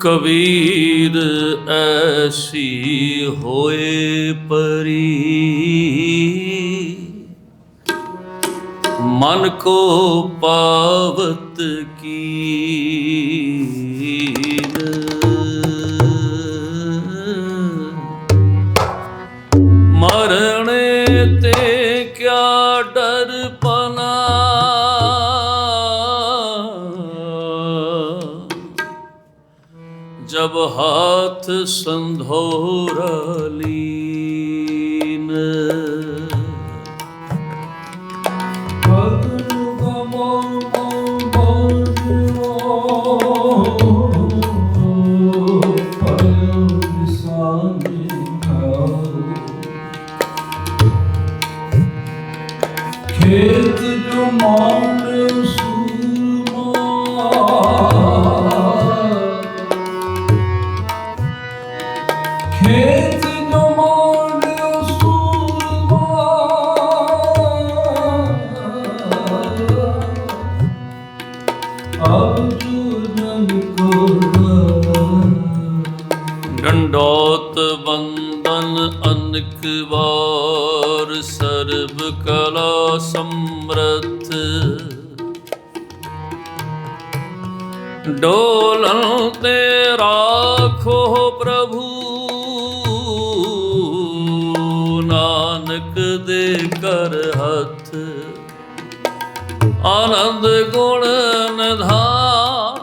ਕਬੀਰ ਐਸੀ ਹੋਏ ਪਰੀ। ਮਨ ਕੋ ਪਾਵਤ ਕੀ। ਜਬ ਹਾਥ ਸੰਧੋਰ ਲੀਨ ਖੇਤ ਡੰਡੋਤ ਬੰਦਨ ਅਨਕ ਵਾਰ ਸਰਬ ਕਲਾ ਸਮਰਥ। ਡੋਲਨ ਤੇ ਰਾਖੋ ਪ੍ਰਭੂ, ਨਾਨਕ ਦੇ ਕਰ ਹੱਥ। ਆਨੰਦ ਗੁਣ ਨਿਧਾਨ,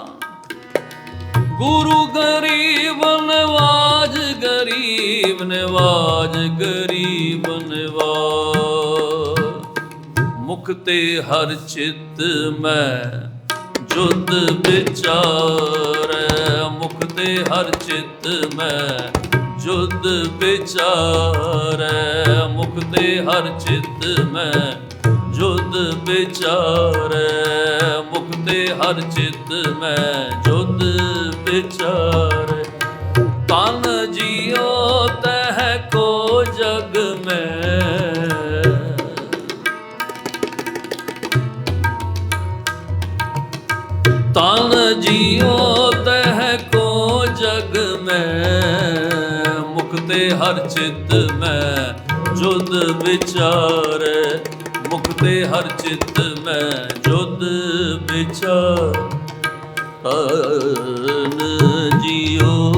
ਗੁਰੂ ਗਰੀਬ ਗਰੀਬ ਨਵਾਜ ਗਰੀਬ ਨਵਾਜ। ਮੁਖ ਹਰ ਚਿੱਤ ਮੈਂ ਜੁਦ ਵਿਚਾਰੈ। ਮੁਕਤੇ ਹਰ ਚਿੱਤ ਮੈਂ ਜੁਦ ਵਿਚਾਰੈ। ਮੁਕਤੇ ਹਰ ਚਿੱਤ ਮੈਂ ਜੁਦ ਵਿਚਾਰੈ। ਮੁਕਤੇ ਹਰ ਚਿੱਤ ਮੈਂ ਜੁਦ ਵਿਚਾਰੈ। ਜਗ ਮੈਂ ਮੁਕਤੇ ਹਰ ਚਿੱਤ ਮੈਂ, ਜੁਦ ਵਿਚਾਰ ਮੁਕਤੇ ਹਰ ਚਿੱਤ ਮੈਂ, ਜੁਦ ਵਿਚਾਰ। ਤਨ ਜੀਉ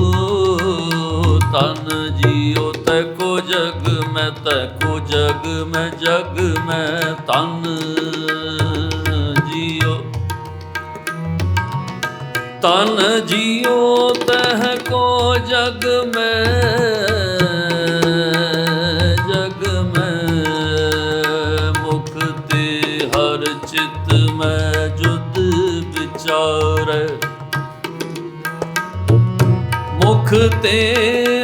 ਤਨ ਜੀਉ ਤੈ ਕੋ ਜਗ ਮੈਂ ਤੈ ਕੋ ਜਗ ਮੈਂ ਜਗ ਮੈਂ ਤਨ ਜੀਉ ਤਨ ਜੀਉ ਜਗ ਮੈਂ ਜਗ ਮੈਂ ਮੁਖ ਤੇ ਹਰ ਚਿਤ ਮੈਂ ਜੁਦ ਵਿਚਾਰ। ਮੁਖ ਤੇ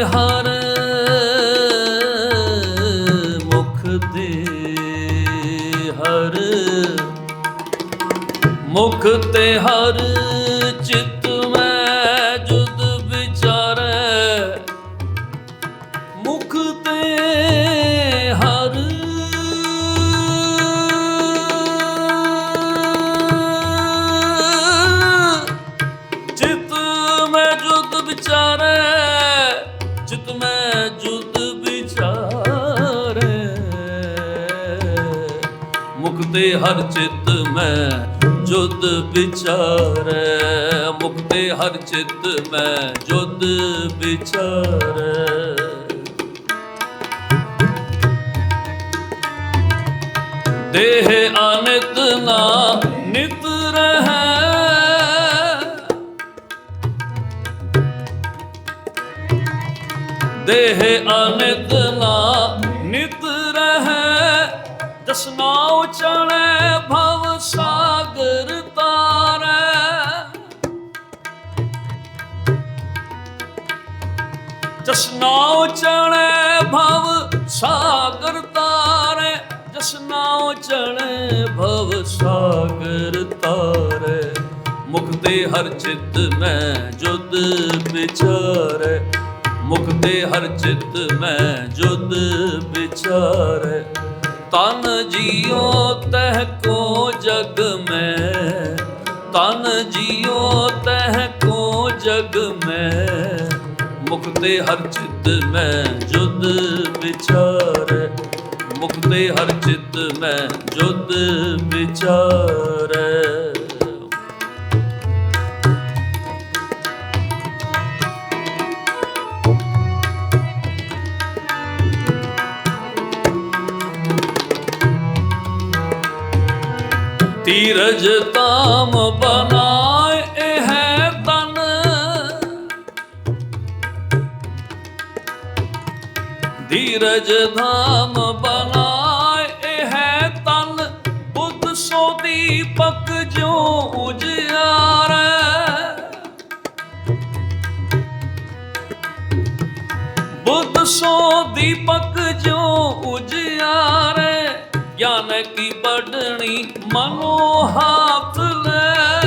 ਹਰ, ਮੁਖ ਤੇ ਹਰ, ਮੁਖ ਤੇ ਹਰ ਵਿਚਾਰੈ ਚਿਤ ਮੈਂ ਜੁਦ ਵਿਚਾਰੈ। ਮੁਖ ਹਰ ਚਿਤ ਮੈਂ ਜੁਦ ਵਿਚਾਰੈ। ਮੁਕਤੇ ਹਰ ਚਿਤ ਮੈਂ ਜੁਦ ਵਿਚਾਰੈ। ਦੇਹ ਅਨਿਤ ਨਾ ਦੇਹ ਅਨਿਤ ਨਾ ਨਿਤ ਰਹਿ ਜਸਨਾਉ ਚੜੈ ਭਵ ਸਾਗਰ ਤਾਰੈ। ਜਸਨਾਉ ਚੜੈ ਭਵ ਸਾਗਰ ਤਾਰੈ ਜਸਨਾਉ ਚੜੈ ਭਵ ਸਾਗਰ ਤਾਰੈ। ਮੁਖ ਤੇ ਹਰ ਚਿੱਤ ਮੈਂ ਜੁਦ ਵਿਚਾਰੈ। ਤੇ ਹਰ ਚਿੱਤ ਮੈਂ ਜੁਦ ਵਿਚਾਰੈ। ਤਨ ਜੀਉ ਤਹ ਕੋ ਜਗ ਮੈਂ। ਤਨ ਜੀਉ ਤਹ ਕੋ ਜਗ ਜਗ ਮੈਂ ਮੁਕਤੇ ਹਰ ਚਿਤ ਮੈਂ ਜੁਦ ਵਿਚਾਰੈ। ਮੁਕਤੇ ਹਰ ਚਿਤ ਮੈਂ ਜੁਦ ਵਿਚਾਰੈ। ਧੀਰਜ ਤਾਮ ਬਨਾਏ ਇਹ ਹੈ ਤਨ ਧੀਰਜ ਧਾਮ ਬਨਾਏ ਇਹ ਹੈ ਤਨ ਬੁੱਧ ਸੋ ਦੀਪਕ ਜੋ ਉਜਿਆਰੈ ਬੁੱਧ ਸੋ ਦੀਪਕ ਜੋ ਉਜਿਆਰੇ ਗਿਆਨ ਕੀ ਬੜਣੀ ਮਨੋ ਹਾਥ ਲੈ।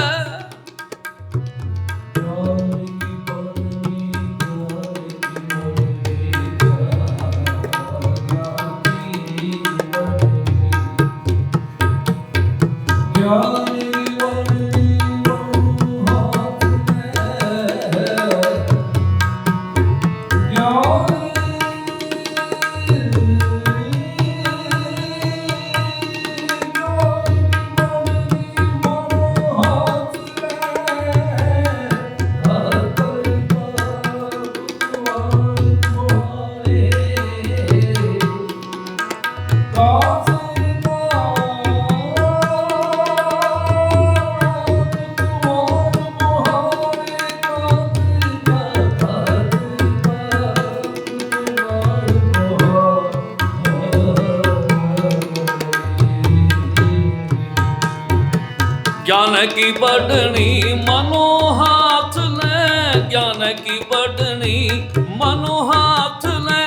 ਗਿਆਨ ਕੀ ਬੜਣੀ ਮਨੋ ਹਾਥ ਲੈ ਗਿਆਨ ਕੀ ਬੜਣੀ ਮਨੋ ਹਾਥ ਲੈ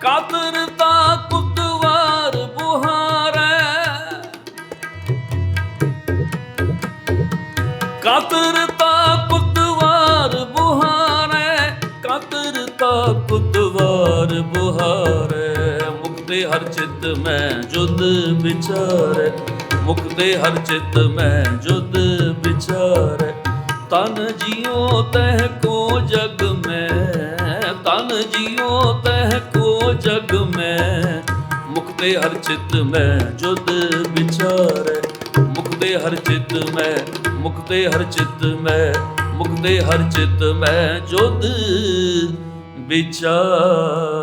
ਕਾਤਰਤਾ ਕੁਤਵਾਰ ਬੁਹਾਰੈ। ਕਾਤਰਤਾ ਕੁਤਵਾਰ ਬੁਹਾਰੈ ਕਾਤਰਤਾ ਕੁਤਵਾਰ ਬੁਹਾਰੈ। ਮੁਕਤੇ ਹਰ ਚਿਤ ਮੈਂ ਜੁਦ ਵਿਚਾਰੈ। ਮੁਕਤੇ ਹਰ ਚਿਤ ਮੈਂ ਜੁਦ ਵਿਚਾਰੈ। ਤਨ ਜਿਉ ਤਹਿ ਕੋ ਜਗ ਮੈਂ। ਤਨ ਜਿਉ ਤਹਿ ਕੋ ਜਗ ਮੈਂ। ਮੁਕਤੇ ਹਰ ਚਿਤ ਮੈਂ ਜੁਦ ਵਿਚਾਰੈ। ਮੁਕਤੇ ਹਰ ਚਿਤ ਮੈਂ, ਮੁਕਤੇ ਹਰ ਚਿਤ ਮੈਂ। ਮੁਕਤੇ ਹਰ ਚਿਤ ਮੈਂ ਜੁਦ ਵਿਚਾਰ।